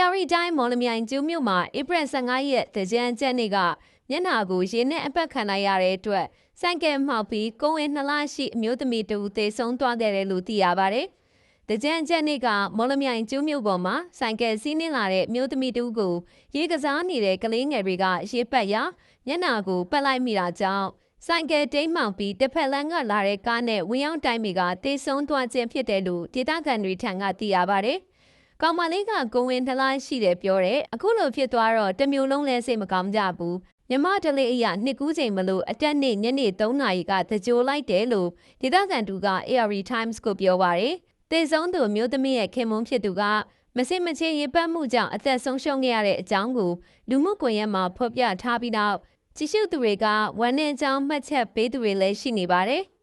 ရီတိုင်းမော်လမြိုင်ကျူးမြို့မှာဧပြီ15ရက်တကြံကျက်နေ့ကမျက်နှာကိုရေနဲ့အပတ်ခံလိုက်ရတဲ့အတွက်စိုက်ကဲမှောက်ပြီးကိုဝင်နှစ်လရှိအမျိုးသမီးတူသေဆုံးသွားခဲ့တယ်လို့သိရပါတယ်။တကြံကျက်နေ့ကမော်လမြိုင်ကျူးမြို့ပေါ်မှာစိုက်ကဲစီးနှင်းလာတဲ့အမျိုးသမီးတူကိုရေကစားနေတဲ့ကလေးငယ်တွေကရေပတ်ရမျက်နှာကိုပတ်လိုက်မိတာကြောင့်ဆိုင်ကယ်တိမ်းမှောင်ပြီးတစ်ဖက်လမ်းကလာတဲ့ကားနဲ့ဝင်ရောက်တိုင်းမီကတေဆုံးသွားခြင်းဖြစ်တယ်လို့ဒေသခံတွေထံကသိရပါတယ်။ ကောင်မလေးကကိုဝင်ထလားရှိတယ်ပြောတယ်။အခုလိုဖြစ်သွားတော့တစ်မျိုးလုံးလဲစိတ်မကောင်းကြဘူး။မြမတလေးအရာနှစ်ကူးချိန်မလို့အတက်နေ့ညနေ3နာရီကတကြိုလိုက်တယ်လို့ဒေသခံတူက ARI Times ကိုပြောပါတယ်။တေဆုံးသူမျိုးသမီးရဲ့ခင်မွန်းဖြစ်သူကမစိမချေရေပတ်မှုကြောင့်အသက်ဆုံးရှုံးခဲ့ရတဲ့အကြောင်းကိုလူမှုကွန်ရက်မှာဖော်ပြထားပြီးနောက်ကြည့်ရှုသူတွေကဝမ်းနည်းကြောင်းမှတ်ချက်ပေးသူတွေလည်းရှိနေပါတယ်။